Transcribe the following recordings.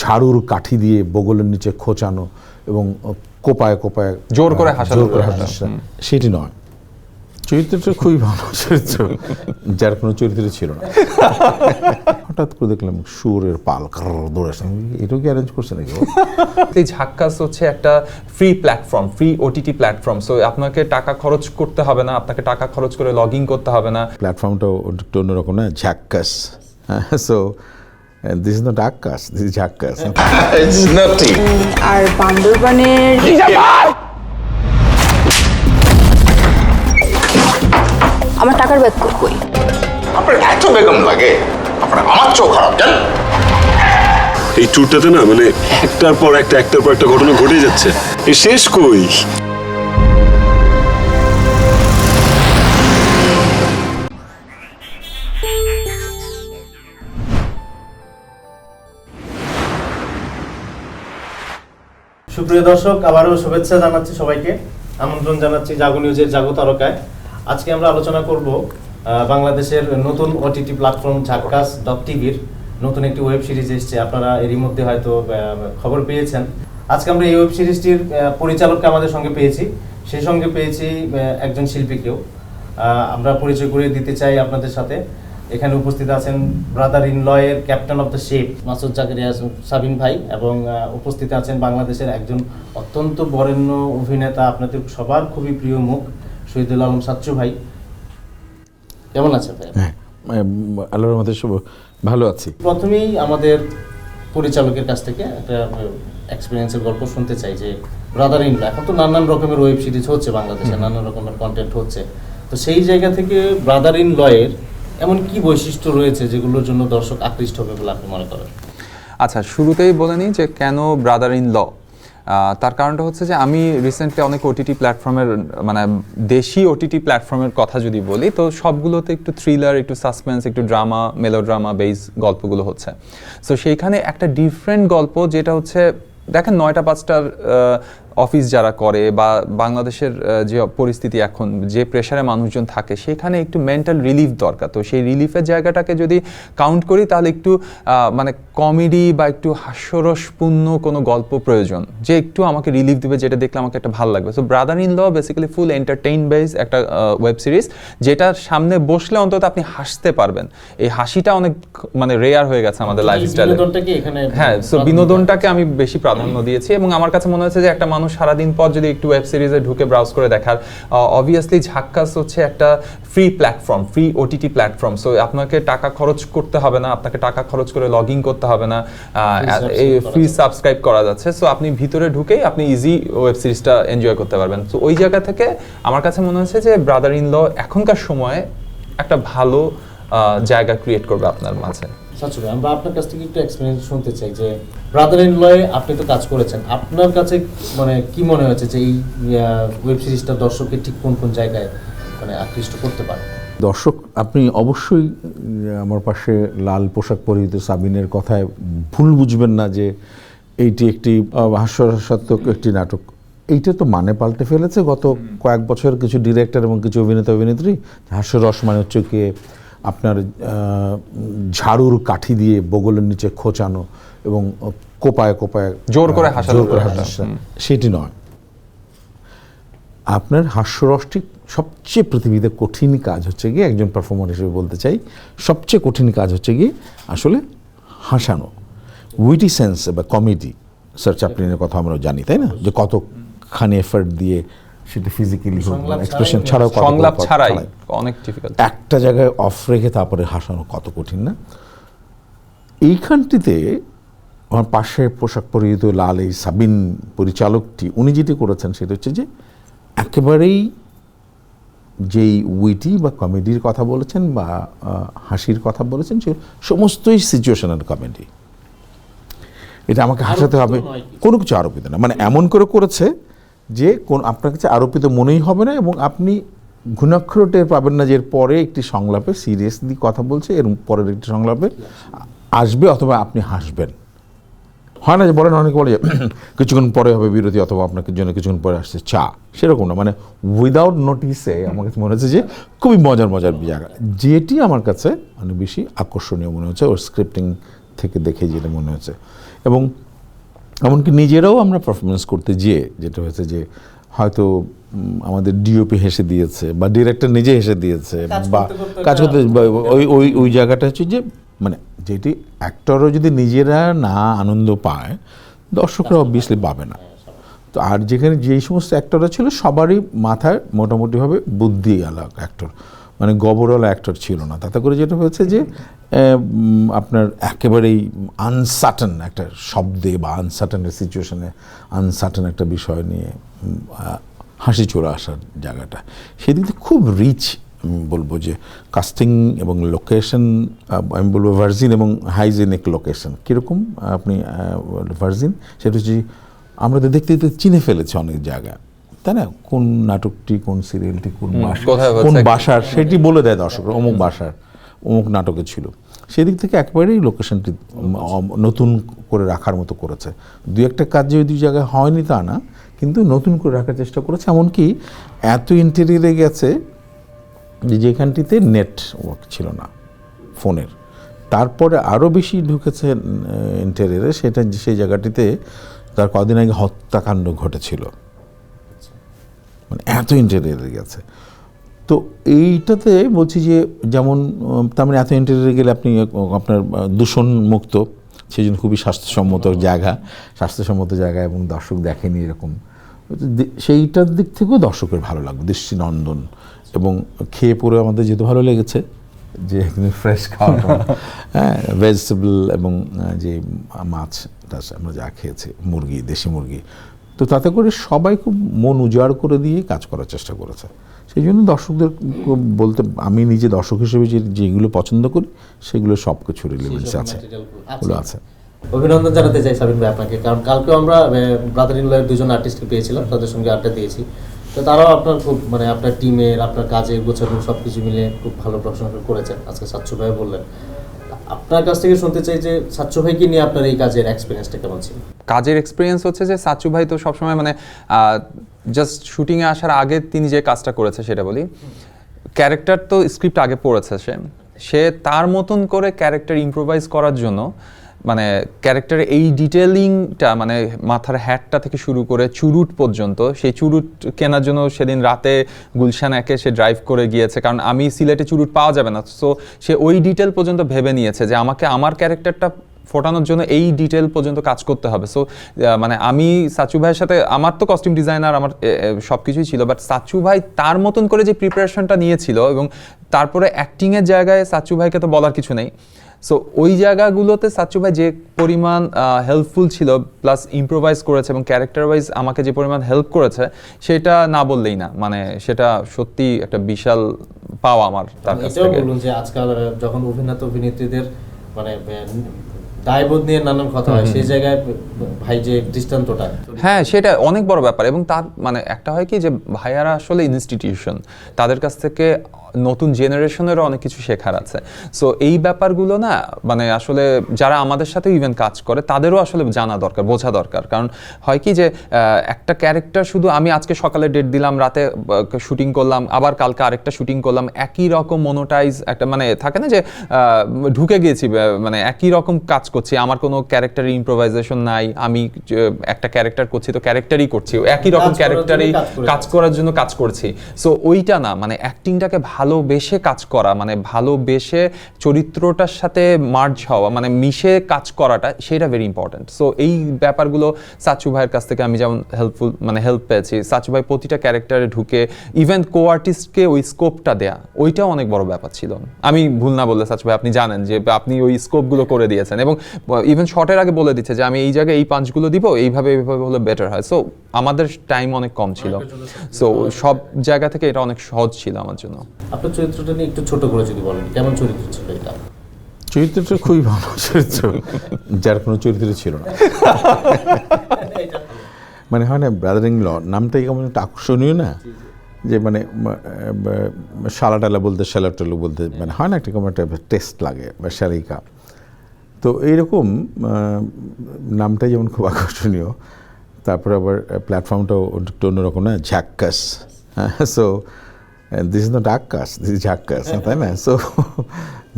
ঝাড়ুর কাঠি দিয়ে বগলের নিচে খোঁচানো এবং কোপায় কোপায় জোর করে জোর করে সেটি নয়। চরিত্রটা খুবই ভালো চরিত্র। যার কোনো চরিত্র ছিল না। হঠাৎ করে দেখলাম সুরের পাল দৌড়ে এটাও কি অ্যারেঞ্জ করছে নাকি এই ঝাক্কাস হচ্ছে একটা free platform free OTT platform so আপনাকে টাকা খরচ করতে হবে না আপনাকে টাকা খরচ করে লগ ইন করতে হবে না। প্ল্যাটফর্মটাও একটু অন্যরকম না Jhakkaas. So this is not Akkas this is Jhakkaas It's nothing. আর বান্দরবানের আমার টাকার ব্যাগ কই আপনার এত বেগম লাগে আপনার আমার চোখ খারাপ জান এই ট্যুরটাতে না মানে একটার পর একটা একটার পর একটা ঘটনা ঘটে যাচ্ছে। এই শেষ কই? সুপ্রিয় দর্শক, আবারও শুভেচ্ছা জানাচ্ছি সবাইকে। আমন্ত্রণ জানাচ্ছি জাগো নিউজের জাগো তারকায়। আজকে আমরা আলোচনা করব বাংলাদেশের নতুন ওটিটি প্ল্যাটফর্ম ঝাক্কাস ডট টিভির নতুন একটি ওয়েব সিরিজ এসেছে। আপনারা এরই মধ্যে হয়তো খবর পেয়েছেন। আজকে আমরা এই ওয়েব সিরিজটির পরিচালককে আমাদের সঙ্গে পেয়েছি। সেই সঙ্গে পেয়েছি একজন শিল্পীকেও। আমরা পরিচয় করে দিতে চাই আপনাদের সাথে। এখানে উপস্থিত আছেন brother in লয়ের captain of the shape Masud Zakaria Sabin ভাই এবং উপস্থিত আছেন বাংলাদেশের একজন অত্যন্ত বরেণ্য অভিনেতা আপনাদের সবার খুবই প্রিয় মুখ শহীদুল আলম সাচ্চু ভাই। কেমন আছেন ভাই? হ্যাঁ আল্লাহর মধ্যে ভালো আছি। প্রথমেই আমাদের পরিচালকের কাছ থেকে একটা এক্সপিরিয়েন্সের গল্প শুনতে চাই যে ব্রাদার ইন এখন তো নানান রকমের ওয়েব সিরিজ হচ্ছে বাংলাদেশে নানান রকমের কন্টেন্ট হচ্ছে। তো সেই জায়গা থেকে ব্রাদার ইন লয়ের এমন কি বৈশিষ্ট্য রয়েছে যেগুলোর জন্য দর্শক আকৃষ্ট হবে বলে আপনি মনে করেন? আচ্ছা শুরুতেই বলে নিই যে কেন ব্রাদার ইন ল তার কারণটা হচ্ছে যে আমি রিসেন্টলি অনেক ওটিটি প্ল্যাটফর্মের মানে দেশি ওটিটি প্ল্যাটফর্মের কথা যদি বলি, তো সবগুলোতে একটু থ্রিলার একটু সাসপেন্স একটু ড্রামা মেলোড্রামা বেস গল্পগুলো হচ্ছে। সো সেইখানে একটা ডিফারেন্ট গল্প, যেটা হচ্ছে, দেখেন নয়টা পাঁচটার অফিস যারা করে বা বাংলাদেশের যে পরিস্থিতি এখন যে প্রেশারে মানুষজন থাকে সেখানে একটু মেন্টাল রিলিফ দরকার। তো সেই রিলিফের জায়গাটাকে যদি কাউন্ট করি তাহলে একটু মানে কমেডি বা একটু হাস্যরসপূর্ণ কোনো গল্প প্রয়োজন যে একটু আমাকে রিলিফ দিবে যেটা দেখলে আমাকে একটা ভালো লাগবে। So brother in law basically full entertain base একটা ওয়েব সিরিজ যেটা সামনে বসলে অন্তত আপনি হাসতে পারবেন। এই হাসিটা অনেক মানে রেয়ার হয়ে গেছে আমাদের লাইফস্টাইলে হ্যাঁ সো বিনোদনটাকে আমি বেশি প্রাধান্য দিয়েছি এবং আমার কাছে মনে হচ্ছে যে একটা মানুষ সারাদিন পর যদি একটু ওয়েব সিরিজে ঢুকে ব্রাউজ করে দেখার অবভিয়াসলি ঝাক্কাস হচ্ছে একটা free platform free OTT platform so আপনাকে টাকা খরচ করতে হবে না আপনাকে টাকা খরচ করে লগ ইন করতে হবে না এই ফ্রি সাবস্ক্রাইব করা যাচ্ছে। সো আপনি ভিতরে ঢুকেই আপনি ইজি ওয়েব সিরিজটা এনজয় করতে পারবেন। তো ওই জায়গা থেকে আমার কাছে মনে হচ্ছে যে ব্রাদার ইন ল এখনকার সময়ে একটা ভালো জায়গা ক্রিয়েট করবে আপনার মাঝে। সাচ্চু আমরা আপনার কাছ থেকে একটু এক্সপিরিয়েন্স শুনতে চাই যে ব্রাদার ইন লয়ে আপনি তো কাজ করেছেন, আপনার কাছে মানে কি মনে হয়েছে যে এই ওয়েব সিরিজটা দর্শকের ঠিক কোন কোন জায়গায় মানে আকৃষ্ট করতে পারে? দর্শক, আপনি অবশ্যই আমার পাশে লাল পোশাক পরিহিত সাবিনের কথায় ভুল বুঝবেন না যে এইটি একটি হাস্যরসাত্মক একটি নাটক। এইটা তো মানে পাল্টে ফেলেছে গত কয়েক বছর কিছু ডিরেক্টর এবং কিছু অভিনেতা অভিনেত্রী হাস্যরস মানে হচ্ছে কি আপনার ঝাড়ুর কাঠি দিয়ে বগলের নিচে খোঁচানো এবং কোপায় কোপায় জোর করে জোর করে করে সেটি নয়। আপনার হাস্যরসটি সবচেয়ে পৃথিবীতে কঠিন কাজ হচ্ছে গিয়ে একজন পারফর্মার হিসেবে বলতে চাই সবচেয়ে কঠিন কাজ হচ্ছে গিয়ে আসলে হাসানো। উইটি সেন্স বা কমেডি স্যার চ্যাপলিনের কথা আমরা জানি তাই না? যে কতখানি এফার্ট দিয়ে সেটা ফিজিক্যালি এক্সপ্রেশন ছাড়াও কত- সংলাপ ছাড়াই। অনেক ডিফিকাল্ট একটা জায়গায় অফ রেখে তারপরে হাসানো কত কঠিন না এইখানটিতে আমার পাশে পোশাক পরিহিত লাল এই সাবিন পরিচালকটি উনি যেটি করেছেন সেটা হচ্ছে যে একেবারেই যেই উইটি বা কমেডির কথা বলেছেন বা হাসির কথা বলেছেন সে সমস্তই সিচুয়েশনাল কমেডি এটা আমাকে হাসাতে হবে। কোনো কিছু আরোপিত না মানে এমন করে করেছে যে কোন আপনার কাছে আরোপিত মনেই হবে না এবং আপনি ঘুণাক্ষর টের পাবেন না যে এর পরে একটি সংলাপে সিরিয়াসলি কথা বলছে এর পরের একটি সংলাপে আসবে অথবা আপনি হাসবেন। হয় না যে বলেন অনেকে বলে যে, কিছুক্ষণ পরে হবে বিরতি অথবা আপনাকে জন্য কিছুক্ষণ পরে আসছে চা। সেরকম না মানে উইদাউট নোটিসে আমার কাছে মনে হচ্ছে যে খুবই মজার মজার জায়গা যেটি আমার কাছে অনেক বেশি আকর্ষণীয় মনে হচ্ছে ওর স্ক্রিপ্টিং থেকে দেখে যেটা মনে হচ্ছে। এবং এমনকি নিজেরাও আমরা পারফরমেন্স করতে যেয়ে যেটা হয়েছে যে হয়তো আমাদের ডিওপি হেসে দিয়েছে বা ডিরেক্টর নিজে হেসে দিয়েছে বা কাজ করতে ওই ওই ওই জায়গাটা হচ্ছে যে মানে যেটি অ্যাক্টরও যদি নিজেরা না আনন্দ পায় দর্শকরা অবভিয়াসলি পাবে না। তো আর যেখানে যেই সমস্ত অ্যাক্টররা ছিল সবারই মাথায় মোটামুটিভাবে বুদ্ধি আলাদা অ্যাক্টর মানে গবরওয়ালা অ্যাক্টর ছিল না। তাতে করে যেটা হয়েছে যে আপনার একেবারেই আনসার্টেন একটা শব্দে বা আনসার্টেনের সিচুয়েশনে আনসার্টেন একটা বিষয় নিয়ে হাসি চলে আসার জায়গাটা। সেদিক থেকে খুব রিচ বলব যে কাস্টিং এবং লোকেশন আমি বলব ভার্জিন এবং হাইজেনিক লোকেশন কীরকম? আপনি ভার্জিন সেটা হচ্ছে আমরা তো দেখতে দেখতে চিনে ফেলেছি অনেক জায়গা তাই না? কোন নাটকটি কোন সিরিয়ালটি কোন কোন। বাসার সেটি বলে দেয় দর্শকরা অমুক বাসার অমুক নাটকে ছিল। সেদিক থেকে একেবারেই লোকেশনটি নতুন করে রাখার মতো করেছে। দু একটা কাজ যে ওই দুই জায়গায় হয়নি তা না কিন্তু নতুন করে রাখার চেষ্টা করেছে। এমনকি এত ইন্টেরিয়ারে গেছে যে যেখানটিতে নেটওয়ার্ক ছিল না ফোনের। তারপরে আরও বেশি ঢুকেছে ইন্টেরিয়ারে সেটা সেই জায়গাটিতে তার কদিন আগে হত্যাকাণ্ড ঘটেছিল। মানে এত ইন্টেরিয়ারে গেছে। তো এইটাতে বলছি যে যেমন তার মানে এত ইন্টেরিয়ারে গেলে আপনি আপনার আহ, দূষণ মুক্ত সেই জন্য খুবই স্বাস্থ্যসম্মত জায়গা স্বাস্থ্যসম্মত জায়গা এবং দর্শক দেখেনি এরকম। সেইটার দিক থেকেও দর্শকের ভালো লাগবে দৃষ্টিনন্দন এবং খেয়ে পরে আমাদের যেহেতু ভালো লেগেছে যে একদম ফ্রেশ খাওয়া হ্যাঁ ভেজিটেবল এবং যে মাছ টাছ আমরা যা খেয়েছি মুরগি দেশি মুরগি তো তাতে করে সবাই খুব মন উজাড় করে দিয়ে কাজ করার চেষ্টা করেছে। সেই জন্য দর্শকদের বলতে আমি নিজে দর্শক হিসেবে যে যেগুলো পছন্দ করি সেগুলো সব কিছু রিলেভেন্স আছে। ওগুলো আছে। অভিনন্দন জানাতে চাই সাবিন ভাই আপনাকে। কারণ কালকেও আমরা ব্রাদার ইন লয়ের দুজন আর্টিস্টকে পেয়েছিলাম তাদের সঙ্গে আড্ডা দিয়েছি। তো তারাও আপনার খুব মানে আপনার টিমের আপনার কাজে গোছানো সব কিছু মিলে খুব ভালো প্রশংসা করেছেন। আজকে সাচ্ছু ভাই বললেন। আপনার কাছ থেকে শুনতে চাই যে সাচ্ছু ভাইকে নিয়ে আপনার এই কাজের এক্সপিরিয়েন্সটা কেমন ছিল? কাজের এক্সপিরিয়েন্স হচ্ছে যে সাচ্চু ভাই তো সবসময় মানে জাস্ট শুটিংয়ে আসার আগে তিনি যে কাজটা করেছে সেটা বলি। ক্যারেক্টার তো স্ক্রিপ্ট আগে পড়েছে সে। সে তার মতন করে ক্যারেক্টার ইম্প্রোভাইজ করার জন্য মানে ক্যারেক্টারের এই ডিটেলিংটা মানে মাথার হ্যাটটা থেকে শুরু করে চুরুট পর্যন্ত, সেই চুরুট কেনার জন্য সেদিন রাতে গুলশান একে সে ড্রাইভ করে গিয়েছে। কারণ আমি সিলেটে চুরুট পাওয়া যাবে না। সো সে ওই ডিটেল পর্যন্ত ভেবে নিয়েছে যে আমাকে আমার ক্যারেক্টারটা ফোটানোর জন্য এই ডিটেল পর্যন্ত কাজ করতে হবে। সো মানে আমি সাচু ভাইয়ের সাথে, আমার তো কস্টিউম ডিজাইনার আমার সব কিছুই ছিল। বাট সাচু ভাই তার মতন করে যে প্রিপারেশনটা নিয়েছিল এবং তারপরে অ্যাক্টিংয়ের জায়গায় সাচু ভাইকে তো বলার কিছু নেই। সো ওই জায়গাগুলোতে সাচু ভাই যে পরিমাণ হেল্পফুল ছিল প্লাস ইম্প্রোভাইজ করেছে এবং ক্যারেক্টার ওয়াইজ আমাকে যে পরিমাণ হেল্প করেছে সেটা না বললেই না। মানে সেটা সত্যি একটা বিশাল পাওয়া আমার তার কাছ থেকে। বলুন যে আজকাল যখন অভিনেতা অভিনেত্রীদের মানে দায়বোধ নিয়ে নানান কথা হয় সেই জায়গায় ভাই যে দৃষ্টান্তটা। হ্যাঁ সেটা অনেক বড় ব্যাপার এবং তার মানে একটা হয় কি যে ভাইয়ারা আসলে ইনস্টিটিউশন তাদের কাছ থেকে নতুন জেনারেশনেরও অনেক কিছু শেখার আছে। সো এই ব্যাপারগুলো না মানে আসলে যারা আমাদের সাথে ইভেন কাজ করে তাদেরও আসলে জানা দরকার বোঝা দরকার। কারণ হয় কি যে একটা ক্যারেক্টার শুধু আমি আজকে সকালে ডেট দিলাম রাতে শুটিং করলাম আবার কালকে আরেকটা শুটিং করলাম একই রকম মনোটাইজ একটা মানে থাকে না যে ঢুকে গিয়েছি মানে একই রকম কাজ করছি আমার কোনো ক্যারেক্টারের ইম্প্রোভাইজেশন নাই আমি একটা ক্যারেক্টার করছি তো ক্যারেক্টারই করছি একই রকম ক্যারেক্টারই কাজ কাজ করার জন্য কাজ করছি। সো ওইটা না মানে অ্যাক্টিংটাকে ভালোবেসে কাজ করা মানে ভালোবেসে চরিত্রটার সাথে মার্জ হওয়া মানে মিশে কাজ করাটা সেটা ভেরি ইম্পর্ট্যান্ট সো এই ব্যাপারগুলো সাচু ভাইয়ের কাছ থেকে আমি যেমন হেল্পফুল মানে হেল্প পেয়েছি। সাচু ভাই প্রতিটা ক্যারেক্টারে ঢুকে ইভেন কো আর্টিস্টকে ওই স্কোপটা দেয়া ওইটাও অনেক বড় ব্যাপার ছিল। আমি ভুল না বললে সাচু ভাই আপনি জানেন যে আপনি ওই স্কোপগুলো করে দিয়েছেন এবং ইভেন শর্টের আগে বলে দিচ্ছে যে আমি এই জায়গায় এই পাঞ্চগুলো দিব এইভাবে এইভাবে হলে বেটার হয়। সো আমাদের টাইম অনেক কম ছিল। সো সব জায়গা থেকে এটা অনেক সহজ ছিল আমার জন্য। আপনার চরিত্রটা নিয়ে একটু ছোট করে যদি বলেন কেমন চরিত্র ছিল এটা? চরিত্রটা খুবই ভালো চরিত্র। যার কোনো চরিত্র ছিল না। মানে হয় না ব্রাদার ইন ল নামটাই কেমন একটা আকর্ষণীয় না? যে মানে শালা টালা বলতে শ্যালা টালু বলতে মানে হয় না একটা কেমন একটা টেস্ট লাগে বা শ্যালিকা তো এইরকম নামটাই যেমন খুব আকর্ষণীয় তারপরে আবার প্ল্যাটফর্মটাও একটু অন্যরকম না Jhakkaas. So this is not Akkas this is Jhakkaas তাই না? সো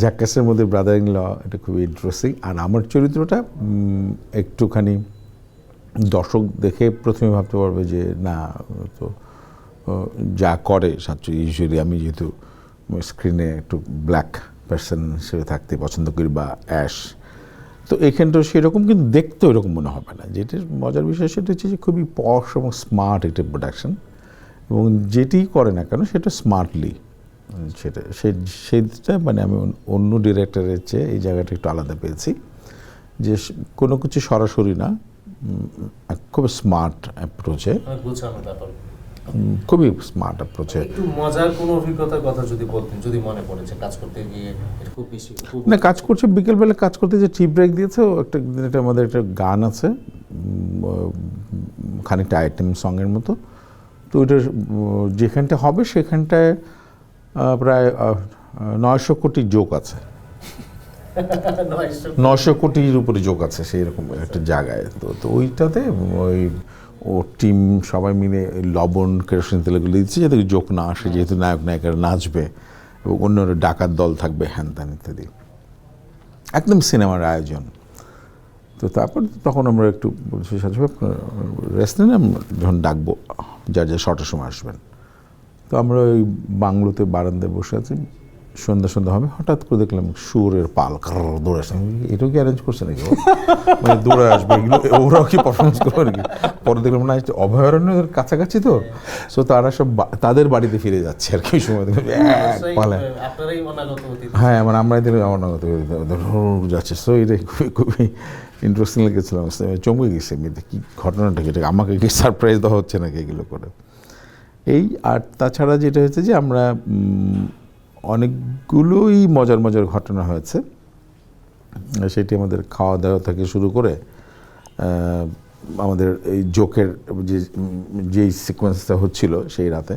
ঝাক্কাসের মধ্যে ব্রাদার ইন ল এটা খুবই ইন্টারেস্টিং আর আমার চরিত্রটা একটুখানি দর্শক দেখে প্রথমে ভাবতে পারবে যে না তো যা করে সাচ্চু ইউজুয়ালি আমি যেহেতু স্ক্রিনে একটু ব্ল্যাক পার্সন হিসেবে থাকতে পছন্দ করি বা অ্যাশ তো এখানটাও সেরকম কিন্তু দেখতে ওইরকম মনে হবে না। যেটা মজার বিষয় সেটা হচ্ছে যে খুবই পশ এবং স্মার্ট একটা প্রোডাকশন এবং যেটি করে না কেন সেটা স্মার্টলি সেটা সে সেটা মানে আমি অন্য- ডিরেক্টরের চেয়ে এই জায়গাটা একটু আলাদা পেয়েছি। যে কোনো কিছু সরাসরি না খুব স্মার্ট অ্যাপ্রোচে গুছানো ব্যাপার। খুবই স্মার্ট অ্যাপ্রোচে একটু মজার কোনো অভিজ্ঞতার কথা যদি বলতেন যদি মনে পড়েছে কাজ করতে গিয়ে খুব বেশি না কাজ করছে বিকেলবেলা কাজ করতে যে টি ব্রেক দিয়েছে ও একটা এটা আমাদের একটা গান আছে খানিকটা আইটেম সঙের মতো। তো ওইটা যেখানটা হবে সেখানটায় প্রায় নয়শো কোটি যোগ আছে। নয়শো কোটির উপরে যোগ আছে সেই রকম একটা জায়গায়। তো তো ওইটাতে ওই ও টিম সবাই মিলে লবণ কেরোসিন তেলগুলো দিচ্ছে যাতে যোগ না আসে যেহেতু নায়ক নায়িকারা নাচবে এবং অন্যরা ডাকাত দল থাকবে হ্যান ত্যান ইত্যাদি। একদম সিনেমার আয়োজন। তো তারপর তখন আমরা একটু বলছি সাথে রেস্ট নিন যখন ডাকবো যার যা শর্টের সময় আসবেন। তো আমরা ওই বাংলোতে বারান্দায় বসে আছি। সন্ধ্যা সন্ধ্যা হবে হঠাৎ করে দেখলাম সুরের পাল দৌড়ে আসছে। আমি এটাও কি অ্যারেঞ্জ করছে নাকি? মানে দৌড়ে আসবে। এগুলো ওরাও কি পারফরমেন্স করবে নাকি? পরে দেখলাম না অভয়ারণ্যের কাছাকাছি তো। সো তারা সব তাদের বাড়িতে ফিরে যাচ্ছে আর কি সময় দেখলাম পালে। অনাগত হ্যাঁ মানে আমরা এদের আমার নগদ যাচ্ছে। সো এটা খুবই খুবই ইন্টারেস্টিং লেগেছিলাম চমকে গেছে এমনিতে কি ঘটনাটা কি আমাকে কি সারপ্রাইজ দেওয়া হচ্ছে নাকি এগুলো করে? এই আর তাছাড়া যেটা হয়েছে যে আমরা অনেকগুলোই মজার মজার ঘটনা হয়েছে। সেটি আমাদের খাওয়া দাওয়া থেকে শুরু করে আমাদের এই জোকের যে, যেই সিকোয়েন্সটা হচ্ছিল সেই রাতে,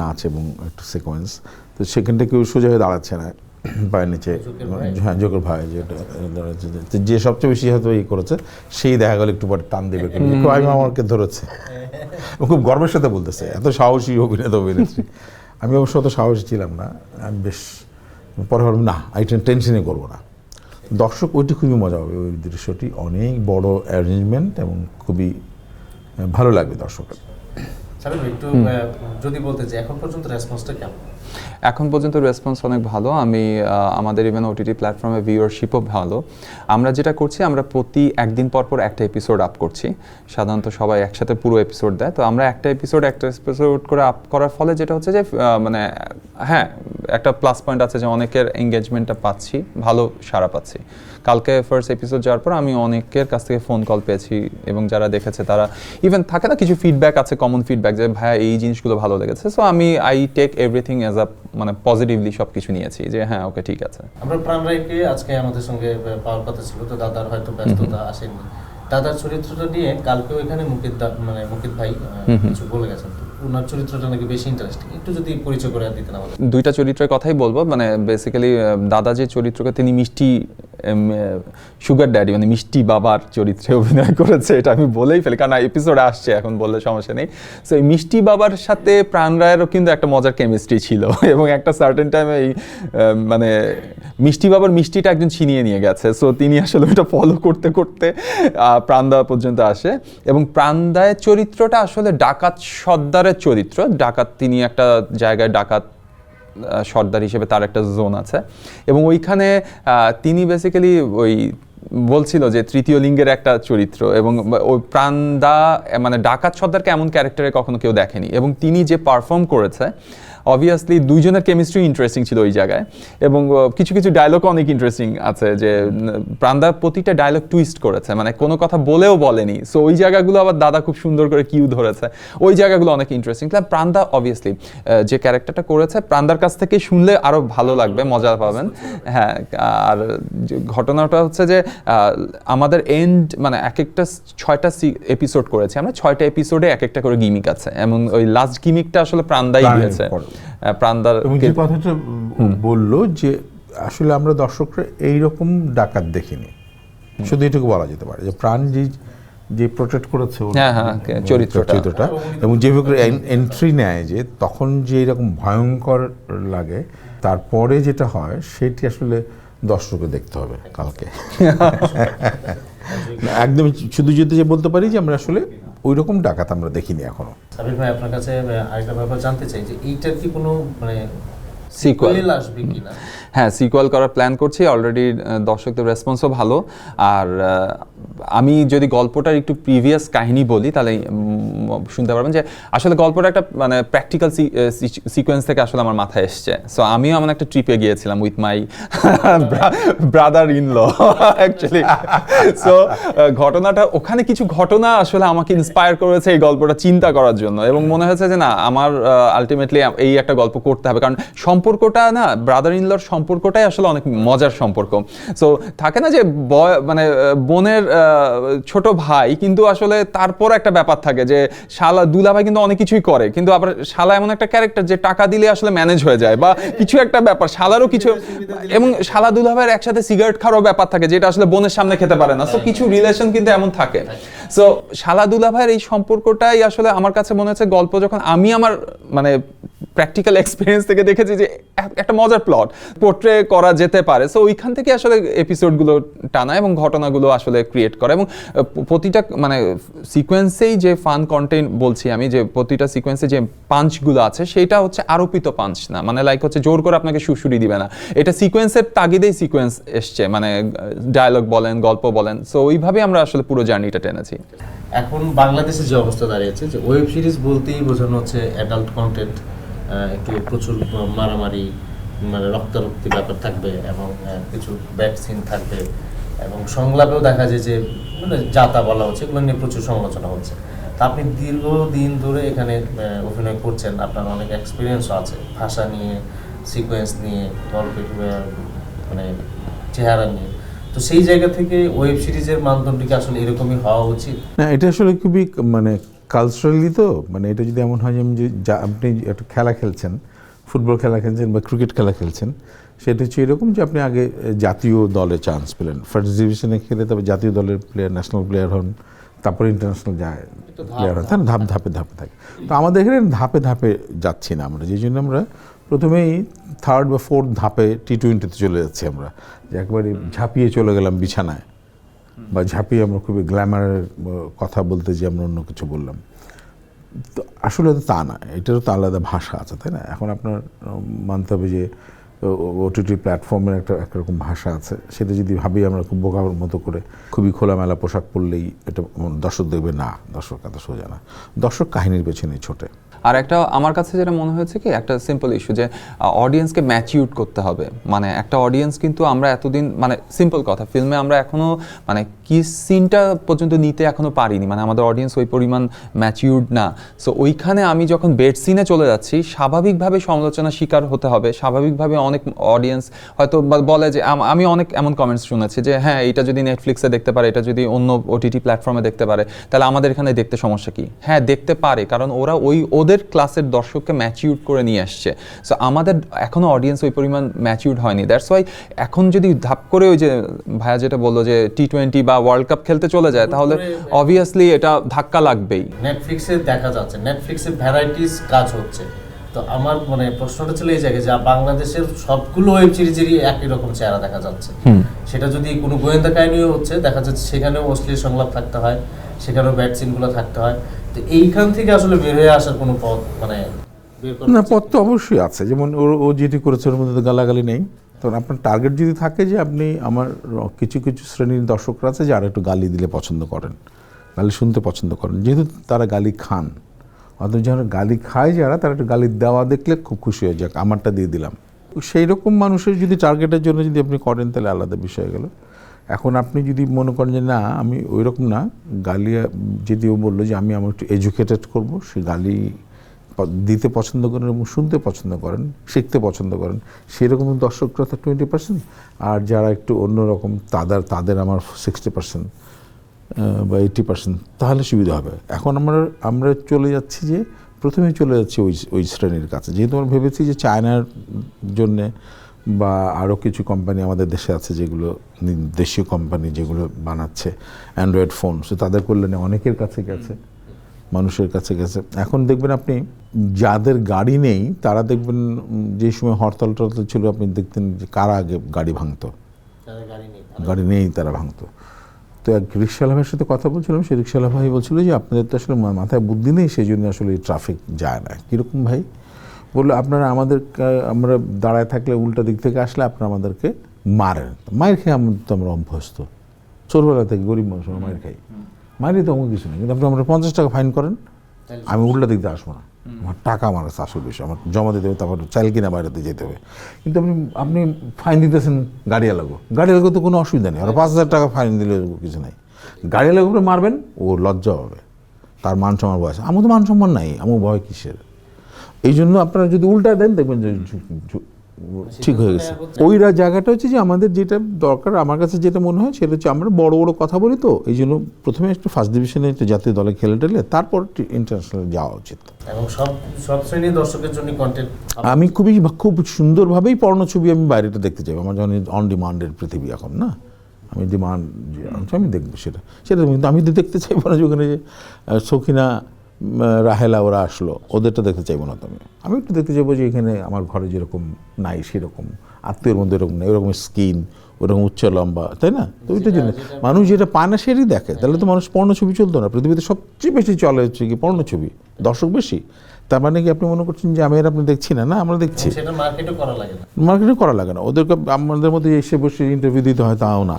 নাচ এবং একটু সিকোয়েন্স তো সেখানটা কেউ সোজা হয়ে দাঁড়াচ্ছে না। পায়ের নিচে হ্যাঁ জোকের ভাই যেটা যে- সবচেয়ে বেশি হয়তো ই করেছে সেই দেখা গেল একটু পরে টান দেবে। আমি আমাকে ধরেছে। খুব গর্বের সাথে বলতেছে এত সাহসী অভিনেতা অভিনেত্রী। আমি অবশ্য অত সাহসী ছিলাম না। আমি বেশ পরে ভাবলাম না এই টেনশনই করব না। দর্শক ওইটি খুবই মজা হবে ওই দৃশ্যটি। অনেক বড় অ্যারেঞ্জমেন্ট এবং খুবই ভালো লাগবে দর্শকের। একটু যদি বলতে চাই এখন পর্যন্ত রেসপন্সটা কেমন? এখন পর্যন্ত রেসপন্স অনেক ভালো। আমি আমাদের ইভেন ওটিটি প্ল্যাটফর্মে ভিউয়ারশিপও ভালো। আমরা যেটা করছি, আমরা প্রতি একদিন পর পর একটা এপিসোড আপ করছি। সাধারণত সবাই একসাথে পুরো এপিসোড দেয়। তো আমরা একটা এপিসোড একটা এপিসোড করে আপ করার ফলে যেটা হচ্ছে যে মানে হ্যাঁ একটা প্লাস পয়েন্ট আছে যে অনেকের এঙ্গেজমেন্টটা পাচ্ছি, ভালো সাড়া পাচ্ছি। কালকে ফার্স্ট এপিসোড যাওয়ার পর আমি অনেকের কাছ থেকে ফোন কল পেয়েছি এবং যারা দেখেছে তারা ইভেন থাকে না, কিছু ফিডব্যাক আছে কমন ফিডব্যাক যে, ভাইয়া, এই জিনিসগুলো ভালো লেগেছে। সো আমি I take everything as a মানে পজিটিভলি সব কিছু নিয়েছি যে হ্যাঁ ওকে ঠিক আছে। আমরা প্রাণ রায়কে আজকে আমাদের সঙ্গে পাওয়ার কথা ছিল তো দাদার হয়তো ব্যস্ততা আসেনি দাদার চরিত্রটা নিয়ে কালকেও এখানে মুকিত দা- মানে মুকিত ভাই কিছু বলে গেছেন। ওনার চরিত্রটা নাকি বেশি ইন্টারেস্টিং একটু যদি পরিচয় করে দিতেন আমাদের। দুইটা চরিত্রের কথাই বলব মানে বেসিক্যালি দাদা যে চরিত্রকে তিনি মিষ্টি সুগার ড্যাডি মানে মিষ্টি বাবার চরিত্রে অভিনয় করেছে, এটা আমি বলেই ফেলি। কারণ এপিসোডে আসছে, এখন বললে সমস্যা নেই। সো এই মিষ্টি বাবার সাথে প্রাণ রায়েরও কিন্তু একটা মজার কেমিস্ট্রি ছিল। এবং একটা সার্টেন টাইমে এই মানে মিষ্টি বাবার মিষ্টিটা একজন ছিনিয়ে নিয়ে গেছে। সো তিনি আসলে ওটা ফলো করতে করতে প্রাণদা পর্যন্ত আসে। এবং প্রাণদায়ের চরিত্রটা আসলে ডাকাত সর্দারের চরিত্র। ডাকাত তিনি একটা জায়গায় ডাকাত সর্দার হিসেবে তার একটা জোন আছে। এবং ওইখানে তিনি বেসিক্যালি ওই বলছিল যে তৃতীয় লিঙ্গের একটা চরিত্র এবং ওই প্রাণদা মানে ডাকাত সর্দারকে এমন ক্যারেক্টারে কখনো কেউ দেখেনি। এবং তিনি যে পারফর্ম করেছে অবভিয়াসলি দুইজনের কেমিস্ট্রি ইন্টারেস্টিং ছিল ওই জায়গায়। এবং কিছু কিছু ডায়লগ অনেক ইন্টারেস্টিং আছে যে প্রাণদা প্রতিটা ডায়লগ টুইস্ট করেছে। মানে কোনো কথা বলেও বলেনি। সো ওই জায়গাগুলো আবার দাদা খুব সুন্দর করে কিউ ধরেছে। ওই জায়গাগুলো অনেক ইন্টারেস্টিং তাহলে প্রাণদা অবভিয়াসলি যে ক্যারেক্টারটা করেছে প্রাণদার কাছ থেকে শুনলে আরও ভালো লাগবে মজা পাবেন। হ্যাঁ আর ঘটনাটা হচ্ছে যে আমাদের এন্ড মানে এক একটা ছয়টা এপিসোড করেছি। আমরা ছয়টা এপিসোডে এক একটা করে গিমিক আছে। এমন ওই লাস্ট গিমিকটা আসলে প্রাণদাই প্রাণের দিয়েছে। প্রাণদার যে কথাটা বলল যে আসলে আমরা দর্শকরা এইরকম ডাকাত দেখিনি। শুধু এটুকু বলা যেতে পারে যে প্রাণ যে যে প্রোটেক্ট করেছে হ্যাঁ, হ্যাঁ, চরিত্রটা। এবং যেভাবে এন্ট্রি নেয় যে তখন যে এরকম ভয়ঙ্কর লাগে তারপরে যেটা হয় সেটি আসলে দর্শককে দেখতে হবে কালকে। একদম শুধু যদি যে বলতে পারি যে আমরা আসলে ওই রকম ডাকাত আমরা দেখিনি এখনও। সাবির ভাই আপনার কাছে আরেকটা ব্যাপার জানতে চাই যে এইটার কি কোনো মানে sequel আসবে কিনা? হ্যাঁ সিকুয়াল করার প্ল্যান করছি। অলরেডি দর্শকদের রেসপন্সও ভালো। আর আমি যদি গল্পটার একটু প্রিভিয়াস কাহিনী বলি, তাহলে শুনতে পারবেন যে আসলে গল্পটা একটা মানে প্র্যাকটিক্যাল সিকোয়েন্স থেকে আসলে আমার মাথায় এসছে। সো আমিও এমন একটা ট্রিপে গিয়েছিলাম with my brother in law actually so ঘটনাটা, ওখানে কিছু ঘটনা আসলে আমাকে ইন্সপায়ার করেছে এই গল্পটা চিন্তা করার জন্য। এবং মনে হয়েছে যে না, আমার আলটিমেটলি এই একটা গল্প করতে হবে। কারণ সম্পর্কটা না ব্রাদার ইন লর সম্পর্কটাই আসলে অনেক মজার সম্পর্ক। সো থাকে না যে মানে বোনের ছোট ভাই কিন্তু আসলে তারপর একটা ব্যাপার থাকে যে শালা দুলা ভাই কিন্তু অনেক কিছুই করে। কিন্তু আবার শালা এমন একটা ক্যারেক্টার যে টাকা দিলে আসলে ম্যানেজ হয়ে যায় বা কিছু একটা ব্যাপার, শালারও কিছু এবং শালা দুলা ভাইয়ের একসাথে সিগারেট খাওয়ারও ব্যাপার থাকে যেটা আসলে বোনের সামনে খেতে পারে না। সো কিছু রিলেশন কিন্তু এমন থাকে। সো শালা দুলা ভাইয়ের এই সম্পর্কটাই আসলে আমার কাছে মনে হচ্ছে গল্প যখন আমি আমার মানে প্র্যাকটিক্যাল এক্সপিরিয়েন্স থেকে দেখেছি যে একটা মজার প্লট পোর্ট্রে করা যেতে পারে। সো ওইখান থেকে আসলে এপিসোডগুলো টানা এবং ঘটনাগুলো আসলে ক্রিয়েট করা এবং প্রতিটা মানে সিকোয়েন্সেই যে ফান কন্টেন্ট বলছি আমি, যে প্রতিটা সিকোয়েন্সে যে পাঞ্চগুলো আছে, সেটা হচ্ছে আরোপিত পাঞ্চ না। মানে লাইক হচ্ছে জোর করে আপনাকে সুশুরি দিবে না। এটা সিকোয়েন্সের তাগিদেই সিকোয়েন্স এসছে মানে ডায়লগ বলেন, গল্প বলেন। সো ওইভাবে আমরা আসলে পুরো জার্নিটা টেনেছি। এখন বাংলাদেশে যে অবস্থা দাঁড়িয়েছে, যে ওয়েব সিরিজ বলতেই বোঝানো হচ্ছে অ্যাডাল্ট কন্টেন্ট একটু প্রচুর মারামারি মানে রক্তারক্তি ব্যাপার থাকবে এবং কিছু ব্যাড সিন থাকবে এবং সংলাপেও দেখা যায় যে মানে যাতা বলা হচ্ছে, এগুলো নিয়ে প্রচুর সমালোচনা হচ্ছে। তা আপনি দীর্ঘদিন ধরে এখানে অভিনয় করছেন, আপনার অনেক এক্সপিরিয়েন্সও আছে, ভাষা নিয়ে সিকোয়েন্স নিয়ে গল্পের মানে চেহারা নিয়ে। তো সেই জায়গা থেকে ওয়েব সিরিজের মানদণ্ড কি আসলে এরকমই হওয়া উচিত? না, এটা আসলে খুবই মানে কালচারালি তো মানে এটা যদি এমন হয় যে আমি যে যা- আপনি একটা খেলা খেলছেন ফুটবল খেলা খেলছেন বা ক্রিকেট খেলা খেলছেন সেটা হচ্ছে এরকম যে আপনি আগে জাতীয় দলে চান্স পেলেন। ফার্স্ট ডিভিশনে খেলে তবে জাতীয় দলের প্লেয়ার ন্যাশনাল প্লেয়ার হন তারপরে ইন্টারন্যাশনাল যায় প্লেয়ার হন। তাই ধাপ ধাপে ধাপে থাকে। তো আমাদের এখানে ধাপে ধাপে যাচ্ছি না আমরা যেই জন্য আমরা প্রথমেই থার্ড বা ফোর্থ ধাপে টি টোয়েন্টিতে চলে যাচ্ছি আমরা। যে একবারে ঝাঁপিয়ে চলে গেলাম বিছানায়। বা ঝাঁপিয়ে আমরা খুবই গ্ল্যামারের কথা বলতে যে আমরা অন্য কিছু বললাম। তো আসলে তো তা না, এটারও তো আলাদা ভাষা আছে, তাই না? এখন আপনার মানতে হবে যে ওটিটি প্ল্যাটফর্মের একটা একরকম ভাষা আছে। সেটা যদি ভাবি আমরা খুব বোকার মতো করে, খুবই খোলামেলা পোশাক পরলেই এটা দর্শক দেখবে, না, দর্শক এত সোজা না। দর্শক কাহিনীর পেছনে ছোটে। আর একটা আমার কাছে যেটা মনে হয়েছে কি, একটা সিম্পল ইস্যু যে অডিয়েন্সকে ম্যাচিউড করতে হবে। মানে একটা অডিয়েন্স কিন্তু আমরা এতদিন মানে সিম্পল কথা ফিল্মে আমরা এখনও মানে কি সিনটা পর্যন্ত নিতে এখনও পারিনি মানে আমাদের অডিয়েন্স ওই পরিমাণ ম্যাচিউড না। সো ওইখানে আমি যখন বেড সিনে চলে যাচ্ছি, স্বাভাবিকভাবে সমালোচনা শিকার হতে হবে, স্বাভাবিকভাবে অনেক অডিয়েন্স হয়তো বলে যে, আম- অনেক এমন কমেন্টস শুনেছি যে হ্যাঁ এটা যদি নেটফ্লিক্সে দেখতে পারে, এটা যদি অন্য ওটিটি প্ল্যাটফর্মে দেখতে পারে, তাহলে আমাদের এখানে দেখতে সমস্যা কি? হ্যাঁ দেখতে পারে, কারণ ওরা ওই ওদের ক্লাসের দর্শককে ম্যাচিউড করে নিয়ে আসছে। সো আমাদের এখনও অডিয়েন্স ওই পরিমাণ ম্যাচিউড হয়নি। দ্যাটস ওয়াই এখন যদি ধাপ করে ওই যে ভাইয়া যেটা বলল যে টি টোয়েন্টি বা ওয়ার্ল্ড কাপ খেলতে চলে যায় তাহলে অবভিয়াসলি এটা ধাক্কা লাগবেই। নেটফ্লিক্সে দেখা যাচ্ছে নেটফ্লিক্সে ভ্যারাইটিস কাজ হচ্ছে। তো আমার মানে প্রশ্নটা ছিল এই জায়গায় যে বাংলাদেশের সবগুলো ওয়েব সিরিজেরই একই রকম চেহারা দেখা যাচ্ছে। সেটা যদি কোনো গোয়েন্দা কাহিনীও হচ্ছে দেখা যাচ্ছে সেখানেও অশ্লীল সংলাপ থাকতে হয় সেখানেও ব্যাড সিনগুলো থাকতে হয়। তো এইখান থেকে আসলে বের হয়ে আসার কোনো পথ মানে না পথ তো অবশ্যই আছে। যেমন ও ও যেটি করেছে ওর মধ্যে তো গালাগালি নেই। তখন আপনার টার্গেট যদি থাকে যে আপনি আমার কিছু কিছু শ্রেণির দর্শকরা আছে যারা একটু গালি দিলে পছন্দ করেন, গালি শুনতে পছন্দ করেন। যেহেতু তারা গালি খান অথচ যারা গালি খায় যারা, তারা একটু গালি দেওয়া দেখলে খুব খুশি হয়ে যাক, আমারটা দিয়ে দিলাম। সেই রকম মানুষের যদি টার্গেটের জন্য যদি আপনি করেন, তাহলে আলাদা বিষয় গেল। এখন আপনি যদি মনে করেন যে না, আমি ওই রকম না, গালি যদি ও বলল যে আমি আমার একটু এডুকেটেড করব, সে গালি দিতে পছন্দ করেন এবং শুনতে পছন্দ করেন, শিখতে পছন্দ করেন, সেরকম দর্শকরা তো টোয়েন্টি পার্সেন্ট আর যারা একটু অন্যরকম তাদের তাদের আমার সিক্সটি পার্সেন্ট বা এইটি পার্সেন্ট তাহলে সুবিধা হবে। এখন আমরা আমরা চলে যাচ্ছি যে, প্রথমে চলে যাচ্ছি ওই ওই শ্রেণির কাছে। যেহেতু আমরা ভেবেছি যে চায়নার জন্যে বা আরও কিছু কোম্পানি আমাদের দেশে আছে যেগুলো, দেশীয় কোম্পানি যেগুলো বানাচ্ছে অ্যান্ড্রয়েড ফোন সে তাদের কল্যাণে অনেকের কাছে গেছে। মানুষের কাছে গেছে। এখন দেখবেন আপনি যাদের গাড়ি নেই তারা দেখবেন যে সময় হরতাল টরতাল ছিল আপনি দেখতেন যে কারা আগে গাড়ি ভাঙতো। গাড়ি নেই গাড়ি নেই তারা ভাঙতো। তো এক রিক্সাওয়ালা ভাইয়ের সাথে কথা বলছিলাম সেই রিক্সাওয়ালা ভাই বলছিল যে আপনাদের তো আসলে মাথায় বুদ্ধি নেই সেই জন্য আসলে ট্রাফিক যায় না। কীরকম ভাই? বলল আপনারা আমাদের আমরা দাঁড়ায় থাকলে উল্টা দিক থেকে আসলে আপনারা আমাদেরকে মারেন। মায়ের খেয়ে আমরা তো আমরা অভ্যস্ত। ছোটবেলা থেকে গরিব মানুষ আমরা মায়ের খাই। মায়েরই তো অমন কিছু নেই। কিন্তু আপনি আমরা পঞ্চাশ টাকা ফাইন করেন আমি উল্টা দিক দিয়ে আসব না। আমার টাকা আমার কাছে আসল বিষয়। আমার জমা দিতে হবে তারপর চাইল কিনা বাইরেতে যেতে হবে। কিন্তু আপনি আপনি ফাইন দিতেছেন গাড়ি লাগো গাড়ি লাগো তো কোনো অসুবিধা নেই। আর পাঁচ হাজার টাকা ফাইন দিলে কিছু নাই। গাড়ি লাগো উপরে মারবেন ও লজ্জা হবে তার মান সম্মান বয়স। আমার তো মান সম্মান নাই আমার ভয় কিসের? এই জন্য আপনারা যদি উল্টা দেন দেখবেন যে ঠিক হয়ে গেছে। ওই রা- জায়গাটা হচ্ছে যে আমাদের যেটা দরকার আমার কাছে যেটা মনে হয় সেটা হচ্ছে আমরা বড় বড় কথা বলি তো এই জন্য প্রথমে একটু ফার্স্ট ডিভিশনে একটু জাতীয় দলে খেলে টেলে তারপর ইন্টারন্যাশনাল যাওয়া উচিত। এবং সব সব শ্রেণির দর্শকের জন্য কন্টেন্ট আমি খুবই খুব সুন্দরভাবেই পর্ণছবি আমি বাইরেটা দেখতে চাই আমার যখন অন ডিমান্ডের পৃথিবী এখন না? আমি ডিমান্ড আমি দেখব সেটা। সেটা কিন্তু আমি তো দেখতে চাইব না যে ওখানে যে সখিনা উম, রাহেলা ওরা আসলো ওদেরটা দেখতে চাইব না তো আমি একটু দেখতে চাইব যে এখানে আমার ঘরে যেরকম নাই সেরকম আত্মীয়র মধ্যে এরকম নেই ওরকম স্কিন ওরকম উচ্চ লম্বা তাই না? তো ওইটার জন্য মানুষ যেটা পায় না সেটাই দেখে। তাহলে তো মানুষ পর্ণ ছবি চলতো না। পৃথিবীতে সবচেয়ে বেশি চলে হচ্ছে কি পর্ণ ছবি। দর্শক বেশি। তার মানে কি আপনি মনে করছেন যে আমি এর আপনি দেখছি না? না আমরা দেখছি। সেটা মার্কেটও করা লাগে না। মার্কেটিং করা লাগে না। ওদেরকে আমাদের মধ্যে এসে বসে ইন্টারভিউ দিতে হয় তাও না।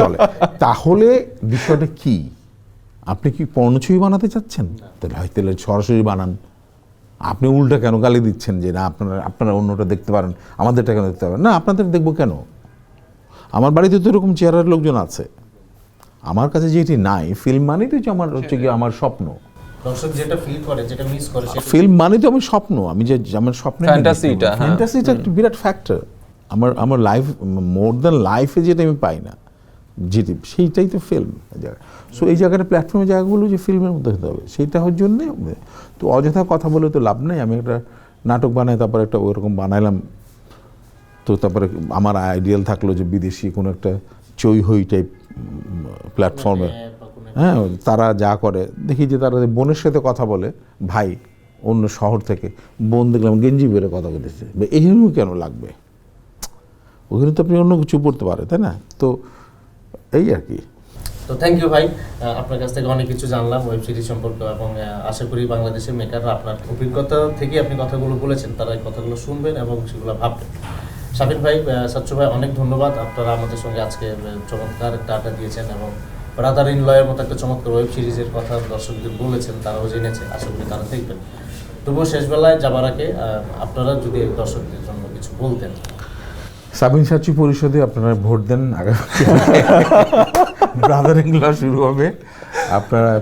চলে। তাহলে বিষয়টা কি? আপনি কি পর্ণছবি বানাতে চাচ্ছেন? তাহলে হয় তাহলে সরাসরি বানান। আপনি উল্টা কেন গালি দিচ্ছেন যে না আপনারা আপনারা অন্যটা দেখতে পারেন আমাদেরটা কেন দেখতে পারেন? না আপনাদের দেখব কেন? আমার বাড়িতে তো এরকম চেহারার লোকজন আছে। আমার কাছে যেটি নাই ফিল্ম মানেই তো আমার হচ্ছে কি আমার স্বপ্ন। দর্শক যেটা ফিল করে যেটা মিস করে ফিল্ম মানে তো আমার স্বপ্ন। আমি যে আমার স্বপ্ন। ফ্যান্টাসিটা একটা বিরাট ফ্যাক্টর আমার আমার লাইফ মোর দ্যান লাইফে যেটা আমি পাই না। যেটি সেইটাই তো ফিল্ম সো এই জায়গাটা প্ল্যাটফর্মের জায়গাগুলো যে ফিল্মের মধ্যে হতে হবে সেইটা হওয়ার জন্যে তো অযথা কথা বলে তো লাভ নেই। আমি একটা নাটক বানাই তারপর একটা ওরকম বানাইলাম। তো তারপরে আমার আইডিয়াল থাকল যে বিদেশি কোনো একটা চই হই টাইপ প্ল্যাটফর্মে হ্যাঁ তারা যা করে দেখি যে তারা বোনের সাথে কথা বলে ভাই অন্য শহর থেকে বোন দেখলাম গেঞ্জি বেড়ে কথা বলতেছে। এইরকম কেন লাগবে? ওখানে তো আপনি অন্য কিছু পড়তে পারে তাই না? তো এই আর কি। তো থ্যাংক ইউ ভাই। আপনার কাছ থেকে অনেক কিছু জানলাম ওয়েব সিরিজ সম্পর্কে এবং আশা করি বাংলাদেশের মেকাররা আপনার অভিজ্ঞতা থেকে আপনি কথাগুলো বলেছেন তারা এই কথাগুলো শুনবেন এবং সেগুলো ভাববেন। শাবিন ভাই আহ, স্বচ্ছ ভাই অনেক ধন্যবাদ। আপনারা আমাদের সঙ্গে আজকে চমৎকার একটা আড্ডা দিয়েছেন এবং ব্রাদার ইন লয়ের মতো একটা চমৎকার ওয়েব সিরিজের কথা দর্শকদের বলেছেন তারাও জেনেছে আশা করি তারা দেখবেন। তবুও শেষবেলায় যাবার আগে আপনারা যদি দর্শকদের জন্য কিছু বলতেন। সাবিন সাচি পরিষদে আপনারা ভোট দেন আগামী ব্রাদার ইংলা শুরু হবে। আপনারা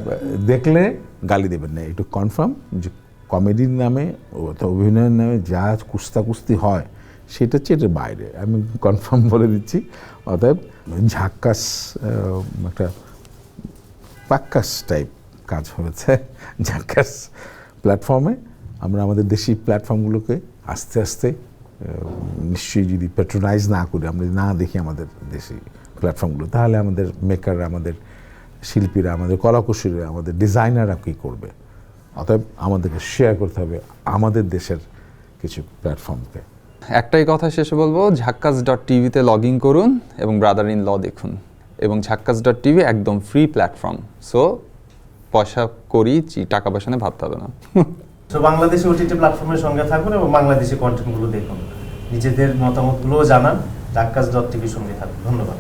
দেখলে গালি দেবেন না। একটু কনফার্ম যে কমেডির নামে, অথবা অভিনয়ের নামে যা কুস্তা কুস্তি হয়, সেটা হচ্ছে এটার বাইরে। আমি কনফার্ম বলে দিচ্ছি। অতএব ঝাক্কাস একটা পাক্কাস টাইপ কাজ হয়েছে ঝাক্কাস প্ল্যাটফর্মে আমরা আমাদের দেশি প্ল্যাটফর্মগুলোকে আস্তে আস্তে নিশ্চয়ই যদি প্যাট্রোনাইজ না করি, আমরা না দেখি আমাদের দেশি প্ল্যাটফর্মগুলো তাহলে আমাদের মেকাররা আমাদের শিল্পীরা আমাদের কলাকুশলীরা আমাদের ডিজাইনাররা কী করবে? অতএব আমাদেরকে শেয়ার করতে হবে আমাদের দেশের কিছু প্ল্যাটফর্মকে একটাই কথা শেষে বলব ঝাক্কাস ডট টিভিতে লগ ইন করুন এবং ব্রাদার ইন ল দেখুন। এবং ঝাক্কাস ডট টিভি একদম ফ্রি প্ল্যাটফর্ম সো পয়সা করি টাকা পয়সা নিয়ে ভাবতে হবে না। তো বাংলাদেশি ওটিটি প্ল্যাটফর্মের সঙ্গে থাকুন এবং বাংলাদেশি কন্টেন্টগুলো দেখুন। নিজেদের মতামতগুলোও জানান ডাক্কাস ডট টিভির সঙ্গে থাকুন। ধন্যবাদ।